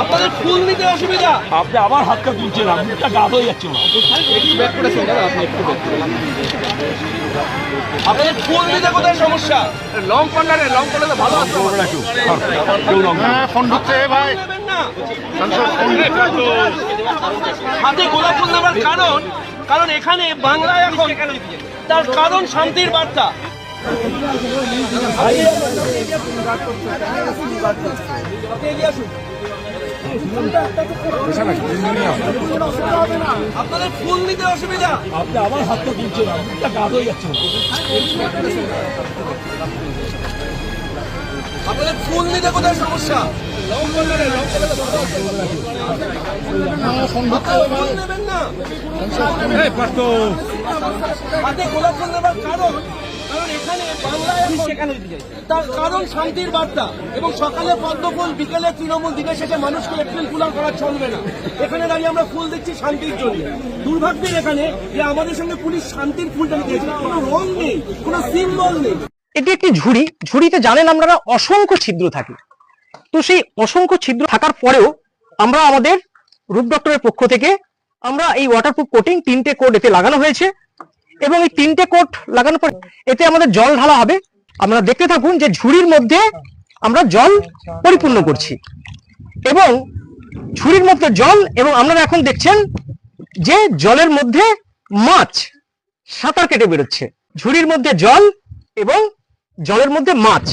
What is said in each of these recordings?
আপনাদের ফুল নিতে অসুবিধা? আপনি আবার হাতটা তুলছেন মুখটা গাঢ় হয়ে যাচ্ছে ওনার। আপনাদের ফুল নিতে কোথায় সমস্যা? লং কর্নারে লং কর্নারে ভালো আছে। নেবেন না হাতে গোলাপ ফুল নেবার কারণ? কারণ এখানে বাংলায় এখন তার কারণ শান্তির বার্তা আপনাদের ফুল নিতে অসুবিধা আপনি আবার হাতটা তুলছেন গাঢ় হয়ে যাচ্ছে ওনার। আপনাদের ফুল নিতে কোথায় সমস্যা? হাতে গোলাপ ফুল নেবার কারণ কারণ এখানে তার কারণ শান্তির বার্তা। এবং সকালে পদ্ম ফুল বিকেলে তৃণমূল দিকে শেষে মানুষকে এপ্রিল ফুলার করা চলবে না। এখানে দাঁড়িয়ে আমরা ফুল দিচ্ছি শান্তির জন্য। দুর্ভাগ্যের এখানে যে আমাদের সঙ্গে পুলিশ শান্তির ফুলটা দিয়েছে কোনো রং নেই কোনো সিম্বল নেই। এটি একটি ঝুড়ি। ঝুড়িতে জানেন আপনারা অসংখ্য ছিদ্র থাকে। তো সেই অসংখ্য ছিদ্র থাকার পরেও আমরা আমাদের রূপ ডক্টরের পক্ষ থেকে আমরা এই ওয়াটারপ্রুফ কোটিং তিনটে কোট এতে লাগানো হয়েছে এবং এই তিনটে কোট লাগানোর পর এতে আমাদের জল ঢালা হবে। আপনারা দেখতে থাকুন যে ঝুড়ির মধ্যে আমরা জল পরিপূর্ণ করছি এবং ঝুড়ির মধ্যে জল এবং আপনারা এখন দেখছেন যে জলের মধ্যে মাছ সাঁতার কেটে বেরোচ্ছে। ঝুড়ির মধ্যে জল এবং জলের মধ্যে মাছ।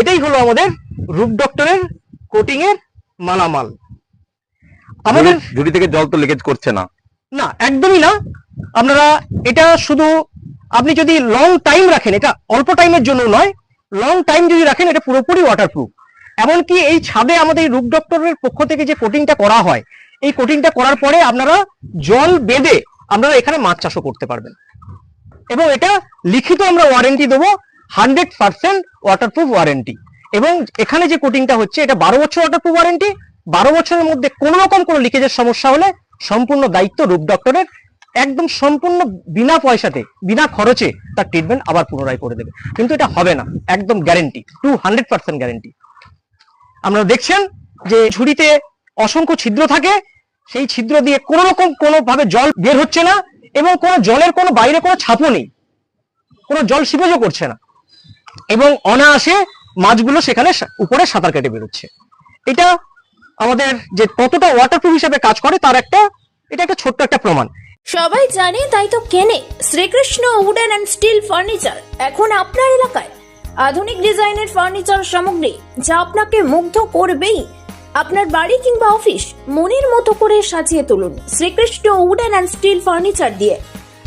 এটাই হলো আমাদের রূপ ডক্টরের কোটিং এর মালামাল। আমাদের ঝুড়ি থেকে জল তো লিকেজ করছে না। না একদমই না। আপনারা এটা শুধু আপনি যদি লং টাইম রাখেন এটা অল্প টাইমের জন্য নয় লং টাইম যদি রাখেন এটা পুরোপুরি ওয়াটারপ্রুফ এমনকি এই ছাদে আমাদের রূপ ডক্টরের পক্ষ থেকে যে কোটিংটা করা হয় এই কোটিংটা করার পরে আপনারা জল বেঁধে আপনারা এখানে মাছ চাষও করতে পারবেন। এবং এটা লিখিত আমরা ওয়ারেন্টি দেবো হান্ড্রেড পার্সেন্ট ওয়াটারপ্রুফ ওয়ারেন্টি এবং এখানে যে কোটিংটা হচ্ছে, এটা বারো বছর ওয়াটারপ্রুফ ওয়ারেন্টি বারো বছরের মধ্যে কোনো রকম কোনো লিকেজের সমস্যা হলে সম্পূর্ণ দায়িত্ব রূপ ডক্টরের একদম সম্পূর্ণ বিনা পয়সাতে, বিনা খরচে তার ট্রিটমেন্ট আবার পুনরায় করে দেবে। কিন্তু এটা হবে না, একদম guarantee two hundred percent guarantee আপনারা দেখছেন যে ঝুড়িতে অসংখ্য ছিদ্র থাকে, সেই ছিদ্র দিয়ে কোনো রকম কোনো ভাবে জল বের হচ্ছে না, এবং কোনো জলের কোনো বাইরে কোনো ছাপও নেই। কোনো জল সিপেজও করছে না। এবং অনায়াসে মাছগুলো সেখানে উপরে সাঁতার কেটে বেরোচ্ছে। এটা আমাদের যে কতটা ওয়াটারপ্রুফ হিসেবে কাজ করে তার একটা, এটা একটা ছোট্ট একটা প্রমাণ। সবাই জানে, তাই তো কেনে। Srikrishna wooden and steel furniture, এখন আপনার এলাকায়। আধুনিক ডিজাইনের ফার্নিচার সামগ্রী, যা আপনাকে মুগ্ধ করবেই। আপনার বাড়ি কিংবা অফিস, মনের মতো করে সাজিয়ে তুলুন। Srikrishna wooden and steel furniture দিয়ে